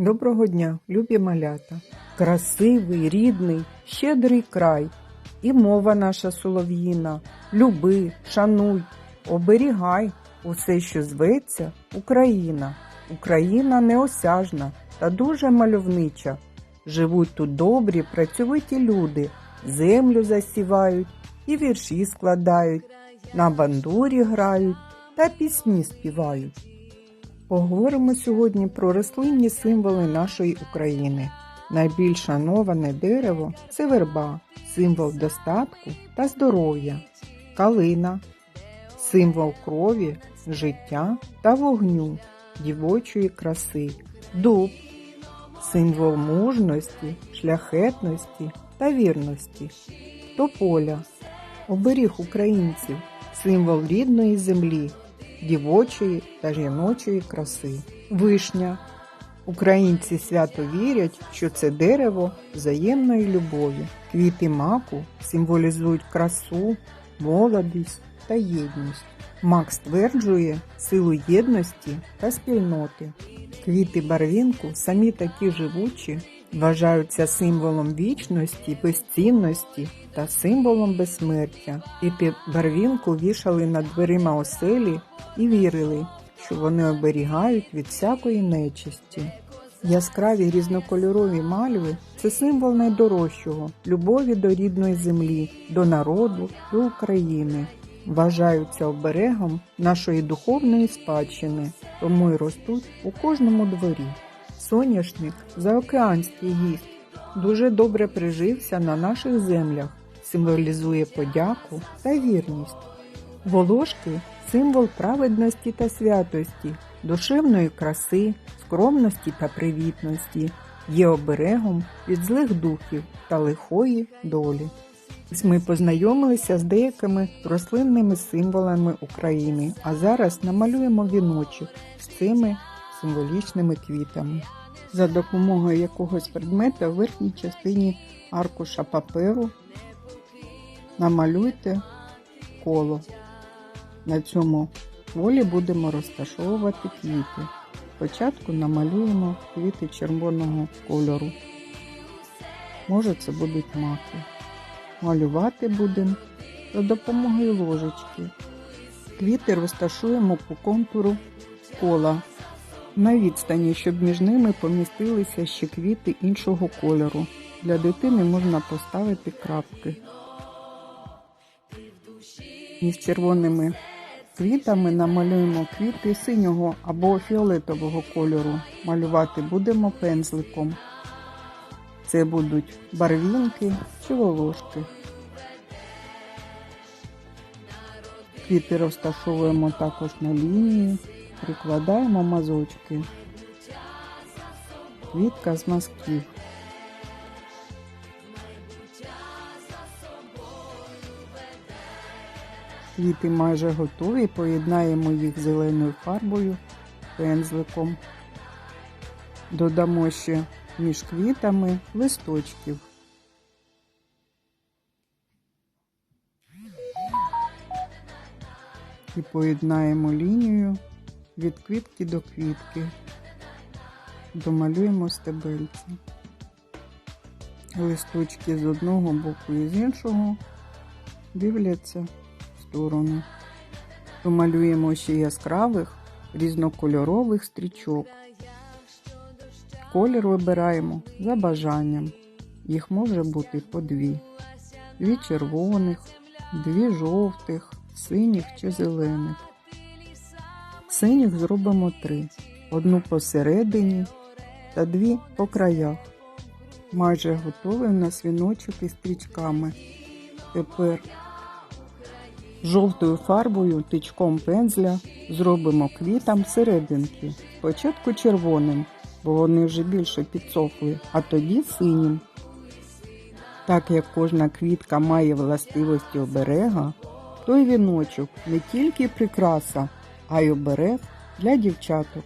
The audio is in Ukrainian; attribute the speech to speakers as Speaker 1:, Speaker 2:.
Speaker 1: Доброго дня, любі малята, красивий, рідний, щедрий край, і мова наша солов'їна, люби, шануй, оберігай усе, що зветься Україна. Україна неосяжна та дуже мальовнича. Живуть тут добрі, працьовиті люди, землю засівають і вірші складають, на бандурі грають та пісні співають. Поговоримо сьогодні про рослинні символи нашої України. Найбільш шановане дерево це верба, символ достатку та здоров'я, калина, символ крові, життя та вогню, дівочої краси, дуб, символ мужності, шляхетності та вірності, тополя, оберіг українців, символ рідної землі, дівочої та жіночої краси. Вишня. Українці свято вірять, що це дерево взаємної любові. Квіти маку символізують красу, молодість та єдність. Мак стверджує силу єдності та спільноти. Квіти барвінку самі такі живучі, вважаються символом вічності, безцінності та символом безсмертя. Квіти барвінку вішали над дверима оселі і вірили, що вони оберігають від всякої нечисті. Яскраві різнокольорові мальви це символ найдорожчого любові до рідної землі, до народу, до України. Вважаються оберегом нашої духовної спадщини, тому й ростуть у кожному дворі. Соняшник заокеанський гість дуже добре прижився на наших землях, символізує подяку та вірність. Волошки символ праведності та святості, душевної краси, скромності та привітності, є оберегом від злих духів та лихої долі. Ми познайомилися з деякими рослинними символами України, а зараз намалюємо віночок з цими символічними квітами. За допомогою якогось предмета в верхній частині аркуша паперу намалюйте коло. На цьому полі будемо розташовувати квіти. Спочатку намалюємо квіти червоного кольору. Може це будуть маки. Малювати будемо за допомогою ложечки. Квіти розташуємо по контуру кола на відстані, щоб між ними помістилися ще квіти іншого кольору. Для дитини можна поставити крапки. Між червоними квітами намалюємо квіти синього або фіолетового кольору. Малювати будемо пензликом. Це будуть барвінки чи волошки. Квіти розташовуємо також на лінії, прикладаємо мазочки. Квітка з мазків. Квіти майже готові, поєднаємо їх зеленою фарбою, пензликом. Додамо ще між квітами листочків. І поєднаємо лінію від квітки до квітки. Домалюємо стебельці. Листочки з одного боку і з іншого дивляться в сторону. Домалюємо ще яскравих різнокольорових стрічок. Колір вибираємо за бажанням. Їх може бути по дві. Дві червоних, дві жовтих, синіх чи зелених. Синіх зробимо три. Одну посередині та дві по краях. Майже готовий у нас віночок із стрічками. Тепер жовтою фарбою тичком пензля зробимо квітам серединки. Спочатку червоним, бо вони вже більше підсохли, а тоді синім. Так як кожна квітка має властивості оберега, той віночок не тільки прикраса, а й оберег для дівчаток.